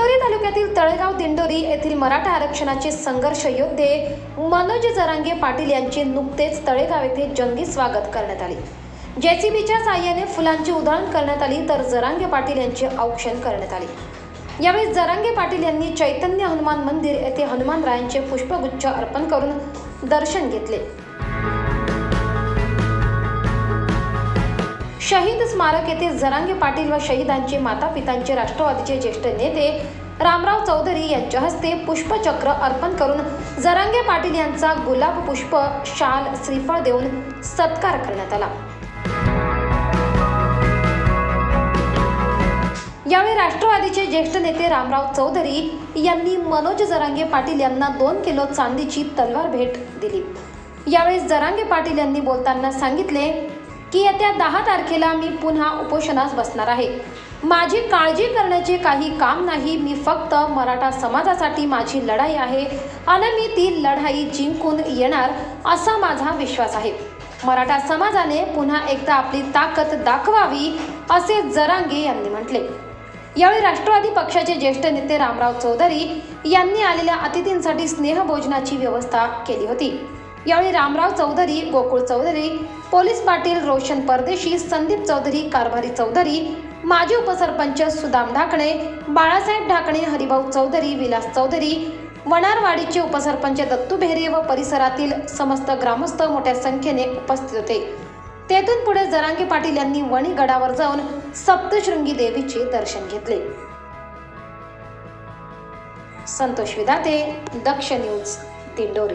दिंडोरी तालुक्यातील तळेगाव दिंडोरी येथील मराठा आरक्षणाचे संघर्ष योद्धे मनोज जरांगे पाटील यांचे नुकतेच तळेगाव येथे जंगी स्वागत करण्यात आले. जेसीबीच्या साह्याने फुलांची उधळण करण्यात आली तर जरांगे पाटील यांचे औक्षण करण्यात आले. यावेळी जरांगे पाटील यांनी चैतन्य हनुमान मंदिर येथे हनुमानरायांचे पुष्पगुच्छ अर्पण करून दर्शन घेतले. शहीद स्मारक येथे जरांगे पाटील व शहीदांचे माता पितांचे राष्ट्रवादीचे ज्येष्ठ नेते रामराव चौधरी यांच्या हस्ते पुष्पचक्र अर्पण करून जरांगे पाटील यांचा गुलाब पुष्प शाल श्रीफळ देऊन सत्कार करण्यात आला. यावेळी राष्ट्रवादीचे ज्येष्ठ नेते रामराव चौधरी यांनी मनोज जरांगे पाटील यांना दोन किलो चांदीची तलवार भेट दिली. यावेळी जरांगे पाटील यांनी बोलताना सांगितले की येत्या दहा तारखेला मी पुन्हा उपोषणास बसणार आहे. माझी काळजी करण्याचे काही काम नाही मी फक्त मराठा समाजासाठी माझी लढाई आहे आणि मी ती लढाई जिंकून येणार असा माझा विश्वास आहे. मराठा समाजाने पुन्हा एकदा आपली ताकद दाखवावी असे जरांगे यांनी म्हटले. यावेळी राष्ट्रवादी पक्षाचे ज्येष्ठ नेते रामराव चौधरी यांनी आलेल्या अतिथींसाठी स्नेहभोजनाची व्यवस्था केली होती. यावेळी रामराव चौधरी गोकुळ चौधरी पोलीस पाटील रोशन परदेशी संदीप चौधरी कारभारी चौधरी माजी उपसरपंच सुदाम ढाकणे बाळासाहेब ढाकणे हरिभाऊ चौधरी विलास चौधरी वणारवाडीचे उपसरपंच दत्तू भेरे व परिसरातील समस्त ग्रामस्थ मोठ्या संख्येने उपस्थित होते. तेथून पुढे जरांगे पाटील यांनी वणी गडावर जाऊन सप्तशृंगी देवीचे दर्शन घेतले. संतोष विदाते दक्ष न्यूज दिंडोरी.